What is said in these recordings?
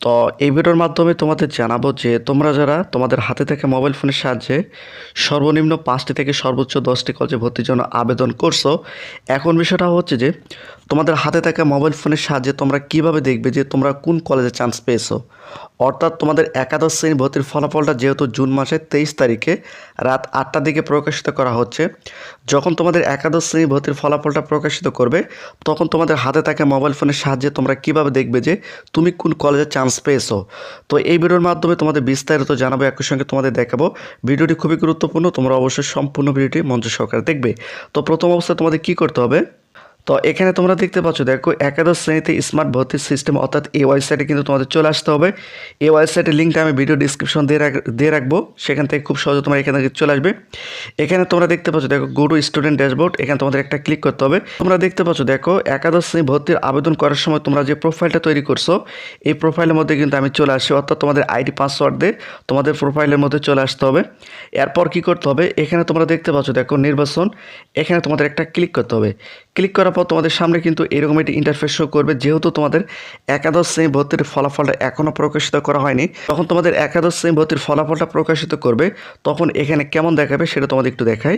তো এই ভিডিওর মাধ্যমে তোমাদের জানাব যে তোমরা যারা তোমাদের হাতে থেকে মোবাইল ফোনের সাহায্যে সর্বনিম্ন পাঁচটি থেকে সর্বোচ্চ দশটি কলেজে ভর্তির জন্য আবেদন করছ, এখন বিষয়টা হচ্ছে যে তোমাদের হাতে থাকা মোবাইল ফোনের সাহায্যে তোমরা কীভাবে দেখবে যে তোমরা কোন কলেজে চান্স পেয়েছ? অর্থাৎ তোমাদের একাদশ শ্রেণি ভর্তির ফলাফলটা যেহেতু জুন মাসের তেইশ তারিখে রাত আটটার দিকে প্রকাশিত করা হচ্ছে, যখন তোমাদের একাদশ শ্রেণি ভর্তির ফলাফলটা প্রকাশিত করবে, তখন তোমাদের হাতে থাকা মোবাইল ফোনের সাহায্যে তোমরা কীভাবে দেখবে যে তুমি কোন কলেজে চান্স পেয়েছ তো এই ভিডিওর মাধ্যমে তোমাদের বিস্তারিত জানাব, একই সঙ্গে তোমাদের দেখাবো। ভিডিওটি খুবই গুরুত্বপূর্ণ, তোমরা অবশ্যই সম্পূর্ণ ভিডিওটি মঞ্চ সহকারে দেখবে। তো প্রথম অবস্থায় তোমাদের কি করতে হবে? তো এখানে তোমরা দেখতে পাচ্ছ, দেখো একাদশ শ্রেণীতে স্মার্ট ভর্তির সিস্টেম অর্থাৎ এই ওয়েবসাইটে কিন্তু তোমাদের চলে আসতে হবে। এই ওয়েবসাইটের লিঙ্কটা আমি ভিডিও ডিসক্রিপশন দিয়ে রাখ, দিয়ে রাখব। সেখান থেকে খুব সহজে তোমার এখানে থেকে চলে আসবে। এখানে তোমরা দেখতে পাচ্ছ, দেখো গো টু স্টুডেন্ট ড্যাশবোর্ড এখানে তোমাদের একটা ক্লিক করতে হবে। তোমরা দেখতে পাচ্ছ, দেখো একাদশ শ্রেণি ভর্তির আবেদন করার সময় তোমরা যে প্রোফাইলটা তৈরি করছ, এই প্রোফাইলের মধ্যে কিন্তু আমি চলে আসি অর্থাৎ তোমাদের আইডি পাসওয়ার্ড দিয়ে তোমাদের প্রোফাইলের মধ্যে চলে আসতে হবে। এরপর কি করতে হবে? এখানে তোমরা দেখতে পাচ্ছ, দেখো নির্বাচন। এখানে তোমাদের একটা ক্লিক করতে হবে। ক্লিক করার পর তোমাদের সামনে কিন্তু এরকম একটি ইন্টারফেস শো করবে। যেহেতু তোমাদের একাদশ শ্রেণি ভর্তির ফলাফলটা এখনও প্রকাশিত করা হয়নি তখন তোমাদের একাদশ শ্রেণি ভর্তির ফলাফলটা প্রকাশিত করবে, তখন এখানে কেমন দেখাবে সেটা তোমাদের একটু দেখাই।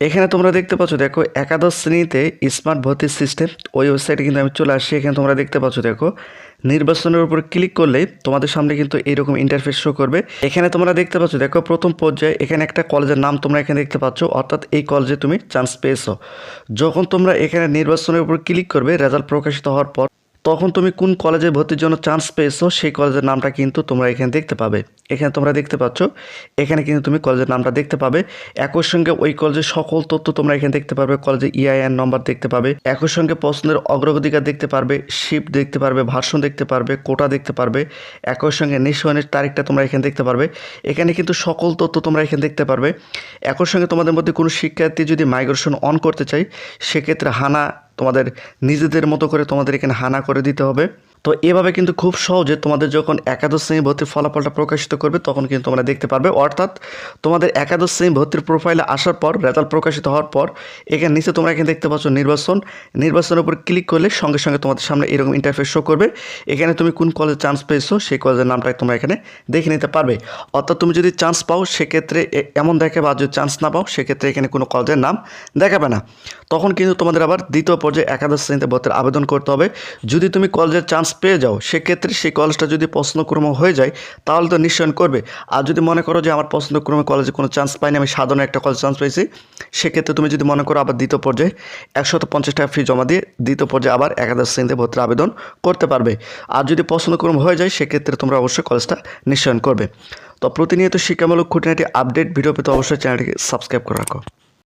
এখানে তোমরা দেখতে পাচ্ছ, দেখো, একাদশ শ্রেণীতে স্মার্ট ভর্তির সিস্টেম ওই ওয়েবসাইটে কিন্তু আমি চলে আসছি। এখানে তোমরা দেখতে পাচ্ছ, দেখো, নির্বাচনের উপর ক্লিক করলেই তোমাদের সামনে কিন্তু এইরকম ইন্টারফেস শো করবে। এখানে তোমরা দেখতে পাচ্ছ, দেখো, প্রথম পর্যায়ে এখানে একটা কলেজের নাম তোমরা এখানে দেখতে পাচ্ছ, অর্থাৎ এই কলেজে তুমি চান্স পেয়েছ। যখন তোমরা এখানে নির্বাচনের উপর ক্লিক করবে রেজাল্ট প্রকাশিত হওয়ার পর তখন তুমি কোন কলেজে ভর্তির জন্য চান্স পেয়েছ, সেই কলেজের নামটা কিন্তু তোমরা এখানে দেখতে পাবে। এখানে তোমরা দেখতে পাচ্ছ, এখানে কিন্তু তুমি কলেজের নামটা দেখতে পাবে। একই সঙ্গে ওই কলেজের সকল তথ্য তোমরা এখানে দেখতে পারবে কলেজের ইআইএন নম্বর দেখতে পাবে। একই সঙ্গে পছন্দের অগ্রগতিকার দেখতে পারবে শিফট দেখতে পারবে ভার্সন দেখতে পারবে কোটা দেখতে পারবে। একই সঙ্গে নিঃসয়নের তারিখটা তোমরা এখানে দেখতে পারবে। এখানে কিন্তু সকল তথ্য তোমরা এখানে দেখতে পারবে। একই সঙ্গে তোমাদের মধ্যে কোনো শিক্ষার্থী যদি মাইগ্রেশন অন করতে চাই সেক্ষেত্রে হানা তোমাদের নিজেদের মতো করে তোমাদের এখানে হানা করে দিতে হবে। তো এভাবে কিন্তু খুব সহজে তোমাদের যখন একাদশ শ্রেণি ভর্তির ফলাফলটা প্রকাশিত করবে, তখন কিন্তু তোমরা দেখতে পারবে। অর্থাৎ তোমাদের একাদশ শ্রেণি ভর্তির প্রোফাইলে আসার পর রেজাল্ট প্রকাশিত হওয়ার পর, এখানে নিচে তোমরা এখানে দেখতে পাচ্ছ নির্বাচন। নির্বাচনের উপর ক্লিক করলে সঙ্গে সঙ্গে তোমাদের সামনে এরকম ইন্টারফেস শো করবে। এখানে তুমি কোন কলেজে চান্স পেয়েছ, সেই কলেজের নামটা তোমরা এখানে দেখে নিতে পারবে। অর্থাৎ তুমি যদি চান্স পাও, সেক্ষেত্রে এমন দেখে বা যদি চান্স না পাও, সেক্ষেত্রে এখানে কোনো কলেজের নাম দেখাবে না। তখন কিন্তু তোমাদের আবার দ্বিতীয় পর্যায়ে একাদশ শ্রেণীতে ভর্তির আবেদন করতে হবে। যদি তুমি কলেজের চান্স পেয়ে যাও, সেক্ষেত্রে সেই কলেজটা যদি পছন্দক্রমে হয়ে যায়, তাহলে তো নিশ্চয়ন করবে। আর যদি মনে করো যে আমার পছন্দক্রমে কলেজে কোনো চান্স পাইনি, আমি সাধারণ একটা কলেজ চান্স পেয়েছি, সেক্ষেত্রে তুমি যদি মনে করো আবার দ্বিতীয় পর্যায়ে একশত পঞ্চাশ টাকা ফি জমা দিয়ে দ্বিতীয় পর্যায়ে আবার একাদশ শ্রেণীতে ভর্তির আবেদন করতে পারবে। আর যদি পছন্দক্রম হয়ে যায়, সেক্ষেত্রে তোমরা অবশ্যই কলেজটা নিশ্চয়ন করবে। তো প্রতিনিয়ত শিক্ষামূলক খুঁটিনাটি আপডেট ভিডিও পেতে অবশ্যই চ্যানেলটিকে সাবস্ক্রাইব করে রাখো।